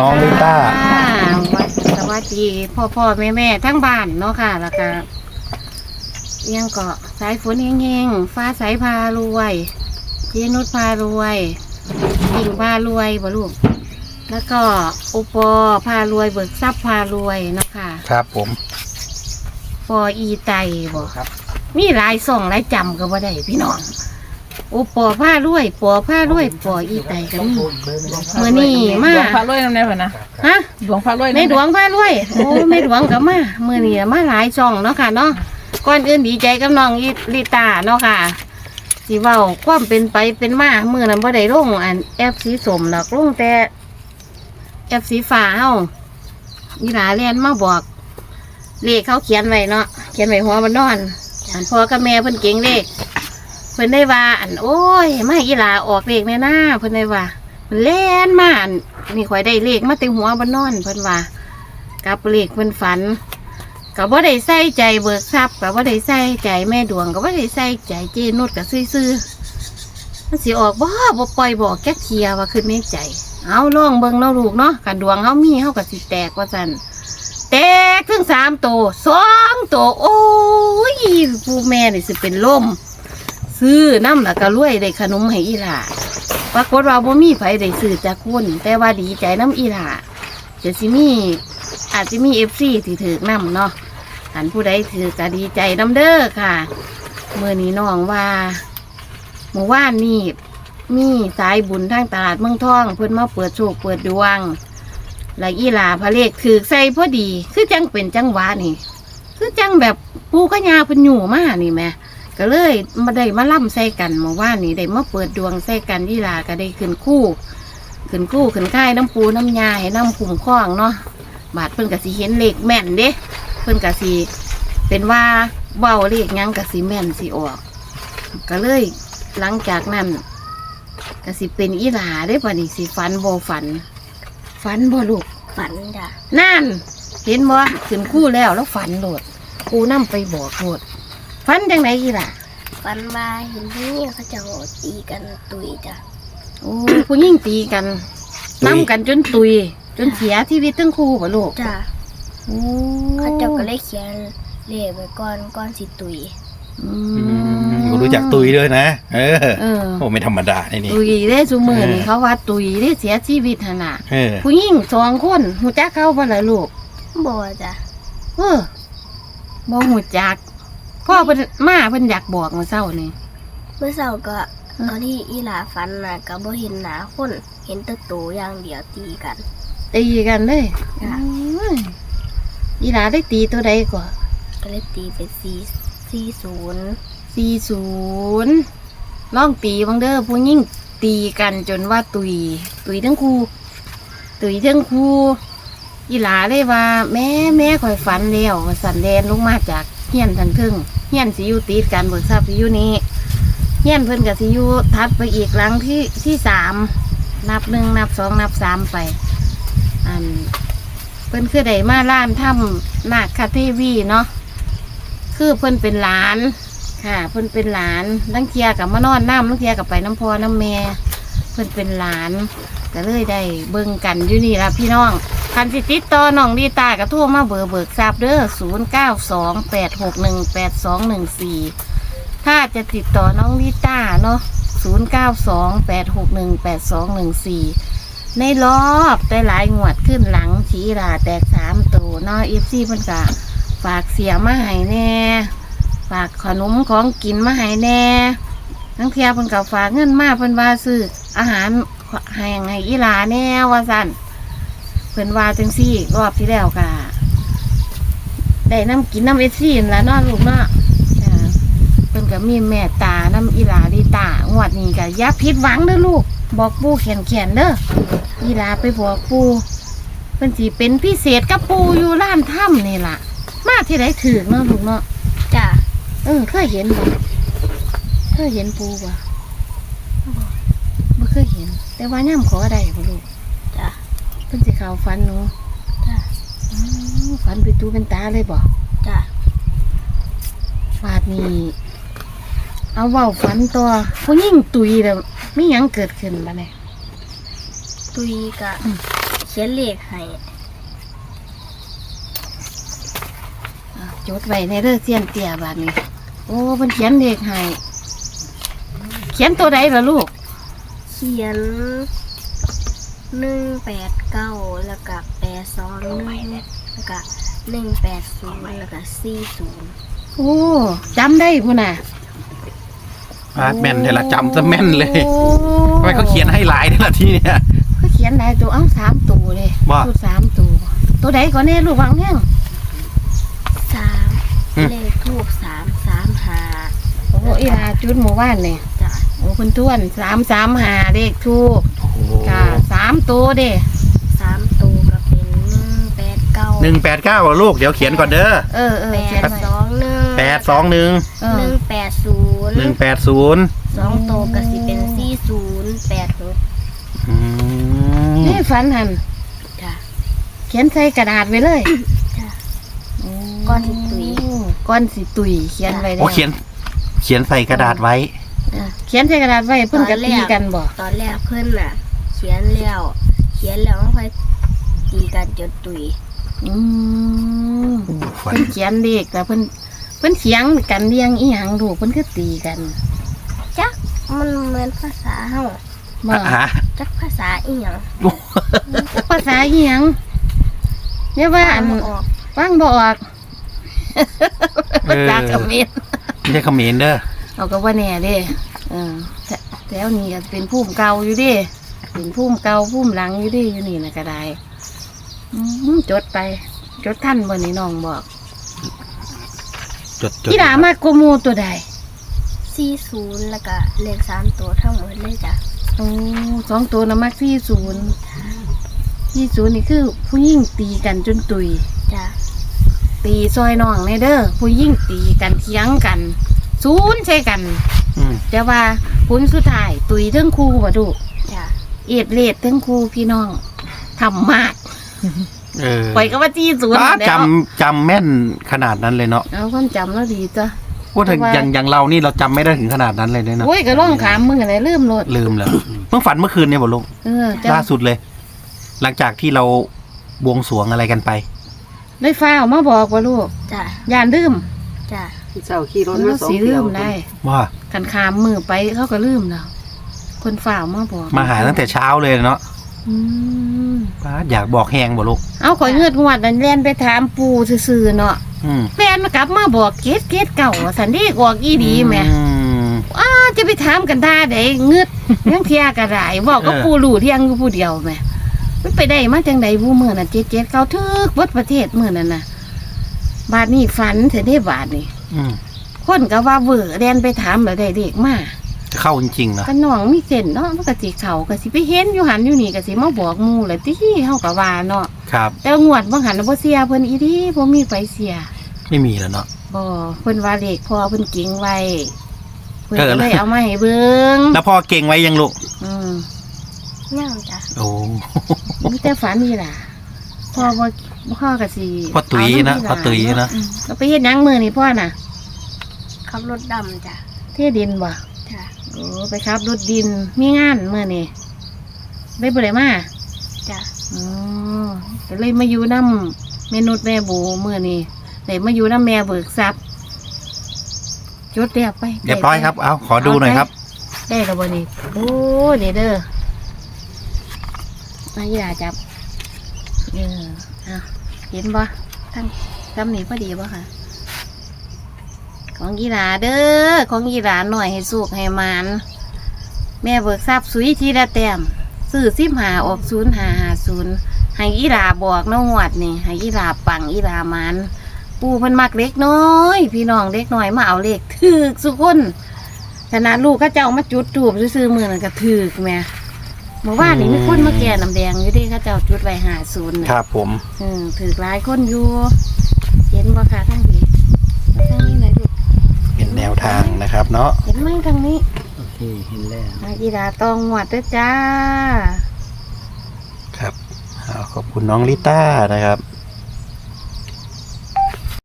น้องลิต้า ค่ะสวัสดีพ่อพ่อแม่แม่ทั้งบ้านเนาะค่ะ แล้วก็ยังเกาะสายฝนแห้งๆฟ้าใสพารวยเจนุชพารวยกิ่งพารวยบ่ลูกแล้วก็อุปอพารวยเบิกทรัพย์พารวยเนาะค่ะครับผมปออีไตบ่ครับ มีหลายส่องหลายจำก็บ่ได้พี่น้อง อุปอผ้ารวยปอผ้ารวยปออีไตก็มีมื้อนี้มาดวงพระรวยน้ำแน่เพิ่นนะฮะดวงพระรวยแม่น้ำดวงพารวยโอ้แม่ดวงก็มาเมื่อนี้มาหลายช่องเนาะค่ะเนาะก่อนอื่นดีใจกับน้องอีลิตาเนาะค่ะสิเว้าความเป็นไปเป็นมาเมื่อนั้นบ่ได้ลงอันแอปสีสมหรอกลงแต่แอปสีฟ้าเฮาอีหลาเรียนมาบอกเลขเขาเขียนไว้เนาะเขียนไว้หัวมันนอนอันพ่อกับแม่เพิ่นเก่งเลข เพิ่นได้ว่า อันโอ้ยมาให้อีหลาออกเลขแน่น้าเพิ่นได้ว่า มันเล่นมาอันนี่ข่อยได้เลขมาเต็มหัวบนนอนเพิ่นว่ากับเลขเพิ่นฝันกับว่าได้ใส่ใจเบิกทรัพย์กับว่าได้ใส่ใจแม่ดวงกับว่าได้ใส่ใจเจนุดกับซื่อๆมันสิออกบ่บ่ปล่อยบอกแก๊กเทียว่าขึ้นในใจ เอาล่องเบิ่งเนาะลูกเนาะกันดวงเฮามีเฮาก็สิแตกว่าซั่นแตกถึงสามตัวสองตัวโอ้ยผู้แม่นี่สิเป็นลม ซื้อน้ำแล้วก็รวยได้ขนมให้อีหล่าปรากฏว่าบ่มีไผได้ซื้อจากคนแต่ว่าดีใจน้ำอีหล่าจะสิมีอาจจะมีเอฟซีที่ถือน้ำเนาะอันผู้ใดถือก็ดีใจน้ำเด้อค่ะเมื่อนี้น้องว่าเมื่อวานนี้มีสายบุญทางตลาดเมืองทอง เพิ่นมาเปิดโชคเปิดดวงและอีหลาพระเลขถือใส่พอดี คือจังเป็นจังหวะนี่ คือจังแบบปูขยาเพิ่นอยู่มากนี่แม่ ก็เลยมาได้มาล่ำใส่กันเมื่อวานนี้ได้มาเปิดดวงใส่กันที่ลาก็ได้ขึ้นคู่ ขึ้นคู่ขึ้นค่ายน้ำปูน้ำยาให้น้ำคุ้มคล้องเนาะบาดเพิ่นกะสิเห็นเลขแม่นเด้เพิ่นกะสิเป็นว่าเบาเลขหยังกะสิแม่นสิออก ก็เลยหลังจากนั้นกะสิเป็นอีหลาได้ป่ะนี่สิฝันบ่ฝัน ฝันบ่ลูกฝันจ้ะนั่น เห็นบ่ขึ้นคู่แล้วแล้วฝันโหลดปูนํไปบอกโหลด ฝันจังไหนอีหล่ะฝันว่าเห็นพี่เขาจะโหดตีกันตุยจ้ะโอ้ผู้ยิ่งตีกันน้ำกันจนตุย จนเสียชีวิตทั้งคู่ป่ะลูกจ้ะโอ้เขาเจ้าก็เลยเขียนเลขไว้ก่อนก่อนสิตุยอือืมมรู้จักตุยด้วยนะ เออเออ โอ้ไม่ธรรมดาไอ้นี่ ตุยได้ซุมือนี่เออ เขาว่าตุยได้เสียชีวิตหนน่ะเออผู้ยิ่งสองคนหูจักเขาบ่ล่ะลูก บ่จ้ะเออบ่หูจัก พ่อเพิ่นมาเพิ่นอยากบอกเมื่อเช้านี่เมื่อเช้าก็อืมตอนที่อีหลาฝันน่ะก็บ่เห็นหน้าคนเห็นแตัวตัวอย่างเดียวตีกันตีกันเลยจ้ะโอ้ยอีหลาได้ตีตัวใดก่อนก็เลยตีเป็นสี่สี่ศูนย์สี่ศูนย์ลองตีบังเด้อผู้ยิ่งตีกันจนว่าตุย ตุยทั้งคู่ ตุยทั้งคู่อีหลาเลยว่า แม่แม่คอยฝันแล้วว่าสันแดนลงมาจาก เฮียนทางครึ่งเฮียนสิอยู่ติดกันเบิกทรัพย์สิอยู่นี่เฮียนเพิ่นกับสิอยู่ทัดไปอีกหลังที่ที่สามนับหนึ่งนับสองนับสามไป อันเพิ่นคือได้มาล้านถ้ำนาคคาเทวีเนาะคือเพิ่นเป็นหลานค่ะเพิ่นเป็นหลานลังเทียกับมานอนน้ำลังเทียกับไปน้ำพอน้ำแม่เพิ่นเป็นหลานก็เลยได้เบิ่งกันอยู่นี่ละพี่น้อง คันสิติดต่อน้องดีตาก็โทรมาเบอร์เบิกทราบเด้อศูนย์เก้าสองแปดหกหนึ่งแปดสองหนึ่งสี่ถ้าจะติดต่อน้องดีตาเนาะศูนย์เก้าสองแปดหกหนึ่งแปดสองหนึ่งสี่ในรอบแต่หลายงวดขึ้นหลังชีลาแตกสามตัวเนาะเอฟซีเพิ่นกะฝากเสียมาให้แน่ ฝากขนมของกินมาให้แน่ทั้งเทียเพิ่นกับฝากเงินมาเพิ่นว่าซื้ออาหารให้ให้อีหลาแน่ว่าสั่น เพิ่นว่าจังซี่รอบที่แล้วก็ได้น้ำกินน้ำเอซี่นั่นละเนาะลูกเนาะจ้ะเพิ่นก็มีแม่ตาน้ำอีหลาดีตางวดนี้ก็อย่าผิดหวังเด้อลูก บอกปู่เขียนเขียนๆเด้ออีหลาไปบอกปู่เพิ่นสิเป็นพิเศษกับปู่อยู่ร้านถ้ำนี่ล่ะ มาที่ไหนถือเนาะลูกเนาะจ้ะเออเคยเห็นบ่เคยเห็นปูบ่บ่เคยเห็น แต่ว่าย่ำขอได้บ่ลูกจ้ะ เพิ่นสิเข้าฝันหนูจ้ะอืมฝันเป็นตูเป็นตาเลยบ่จ้ะฟาดนี่เอาเว้าฝันตัวผู้หญิงตุยแล้วมีหยังเกิดขึ้นบ่เนี่ย ตุยกะอืม เขียนเลขให้อะจดไว้ในเรื่องเสียนเตี่ยบาดนี้ โอ้เพิ่นเขียนเลขให้เขียนตัวใดล่ะลูก เขียน หนึ่งแปดเก้าแล้วก็แปดสองหนึ่งแล้วก็หนึ่งแปดศูนย์แล้วก็สี่ศูนย์โอ้จำได้พุ่นน่ะอาร์ตแม่นเนี่ยละจำซะแม่นเลยโอ้ทำไมเขาเขียนให้หลายเนี่ยละที่เนี่ย เขาเขียนหลายตัวเอ้าสามตัวเลยว่า ตัวสามตัว ตัวใดก่อนแน่ลูกวางแห้งสามอืม เลขทูบสามสามหาโอ้อีลาจุดหมู่บ้านเนี่ยจ้ะโอ้คุณท้วนสามสามหาเลขทูบ โอ้โหจ้าสามตัวเด้สามตัวก็เป็นหนึ่งแปดเก้าหนึ่งแปดเก้าลูกเดี๋ยวเขียนก่อนเด้อเออเออแปเขียนดไว้สองหนึ่งแปดสองหนึ่งเอหอนึ่งแปดศูนย์หนึ่งแปดศูนย์สองตัวก็สิเป็นสี่ศูนย์แปดหกนี่ฝันหันจ้ะ เขียนใส่กระดาษไว้เลยจ้ะโก้อนสิตุย ก้อนสิตุยเขียนไว้โอ้เขียน เขียนใส่กระดาษไว้เออเขียนใส่กระดาษไว้เพิ่นก็ตีกันบ่ตอนแรกเพื่อนน่ะ เขียนแล้ว เขียนแล้วค่อยตีกันจนตุยอืมฝันเพิ่นเขียนเลขแต่เพิ่นเพิ่นเถียงกันเรียงอีหยังลูกเพิ่นก็ตีกันจักมันเหมือนภาษาเฮาบ่อะฮะจักภาษาอีหยังภาษาอีหยังเนี่ยว่าอันบ่ออกฟังบ่ออกภาษาเขมร ไม่ใช่เขมรเด้อ เอาก็ว่าแน่เด้เออแถแถวนี้ก็เป็นภูมิเก่าอยู่เด้ เป็นภูมิเก่าภูมิหลังอยู่เด้อยู่นี่นะก็ได้อืมจดไป จดท่านบ่นี่น้องบอกจดจดกีฬามากกว่าหมูตัวใด40แล้วก็เลขสามตัวทั้งหมดเลยจ้ะโอ้สองตัวนะมักที่ศูนย์ที่ศูนย์นี่คือ ผู้ยิ่งตีกันจนตุย จ้ะตีซอยน้องในเด้อผู้ยิ่งตีกันเถียงกันศูนย์ใช่กัน อืมแต่ว่าผลสุดท้ายตุยเทั้งคู่บ่ดูจ้ะ เอ็ดเลดเทั้งคู่พี่น้องทำมากเออปล่อยก็ว่าจี้ศูนย์ป้าแล้วจำจำแม่นขนาดนั้นเลยเนาะเอาความจำแล้วดีจ้ะ ว่าถึงว่า อย่างอย่างเรานี่เราจำไม่ได้ถึงขนาดนั้นเลยเนาะโอ้ยก็ร้องขามมึงอะไรลืมโลดลืมแล้วเพิ่งฝันเมื่อคืนเนี่ยบอกลูกเออจ้ะล่าสุดเลย หลังจากที่เราบวงสรวงอะไรกันไป ได้ฟ้าวมาบอกว่าลูกจ้ะย่านลืมจ้ะเจ้าขี่รถเอมาอสองสีเที่ลืยวมได้ว่ากันขามมือไปเขาก็ลืมแล้ว คนฝ่าวมาบอกมาหาตั้งแต่เช้าเลยเนาะอืมป้าอยากบอกแหงบอกลูกเอาข่อยเงือดงวดนั่นแล่นไปถามปู่ซื่อๆเนาะอืมแฟนมากลับมาบอกเกตเกตเก่าสันเดีออกอีดีแหม่อืม อ้าจะไปถามกันท่าใดเงือดยังเทียกระไรบอกก็เออ ปู่รู้เที่ยงอยู่ผู้เดียวแหม่มันไปได้มาจังใดผู้มือน่ะเจ็ดเจ็ดเก้าทึกเบดประเทศมือนั่นน่ะ บาทนี้ฝันเสียได้บาทนี่อืมคนก็ว่าเวอร์แดนไปถามแล้วได้เด็กมา จะเข้าจริงๆเนาะก็น้องมีเส้นเนาะมันก็สิเขาก็สิไปเห็นอยู่หันอยู่นี่ก็สิมาบอกหมู่แหละที่เฮาก็ว่าเนาะครับ แต่งวดบ่หันน่ะบ่เสียเพิ่นอีดีบ่มีไฟเสียไม่มีแล้วเนาะบ่เพิ่นว่าเลขพ่อเพิ่นเก่งไว้เพิ่นเออก็เลยเอามาให้เบิ่งแล้วพ่อเก่งไว้ยังลูกอืมย่างจ้ะโอ้มีแต่ฝันนี่ล่ะพ่อบ่พ่อก็สิพ่อตุ๋ยนะเาำพ่อตุ๋ยนะอืมแล้วไปเฮ็ดหยังมื้อนี่พ่อน่ะขับรถดำจ้ะเทดินบ่จ้ะ โอ้ไปขับรถดินมีงานมื้อนี่ได้บ่ได้มาจ้ะอ๋อก็เลยมาอยู่น้ำเมนุษย์แม่บูมื้อนี้เลยมาอยู่น้ำแม่เบิกทรัพย์จดเรียบไปเรียบร้อยครับ เอาขอดูหน่อยครับ ได้แล้วบ่นี่โอ้เด้อเด้อมาอีหลาจับเออเอาเห็นบ่ทั้งทำนี่พอดีบ่ค่ะ ของกีฬาเด้อของกีฬาหน่อยให้สุกให้หมันแม่เบิกทรัพย์สุยทีละแต้มซื้อสิบหาออกศูนย์หาหาศูนย์ให้อีหลาบอกน้องหวดนี่ให้อีหลาปังอีหลามันปูเพิ่นมักเล็กน้อย พี่น้องเล็กน้อยมาเอาเลขถือกสุกคนขนาดลูกก็เจ้ามาจุดถูบซื้อๆมือนั่นก็ถือกแม่เมื่อวานนี้มีคนมาแก่น้ำแดงอยู่เดิเขาเจ้าจุดไว้หาศูนย์น่ะครับผมเออถือหลายคนอยู่ เห็นบ่ค่ะทั้งนี้ทั้งนี้เลยลูกเป็น แนวทางนะครับเนาะเห็นไหมทั้งนี้โอเคเห็นแล้วอาอีดาตองหวัดด้วยจ้า ครับเอาขอบคุณน้องลิต้านะครับ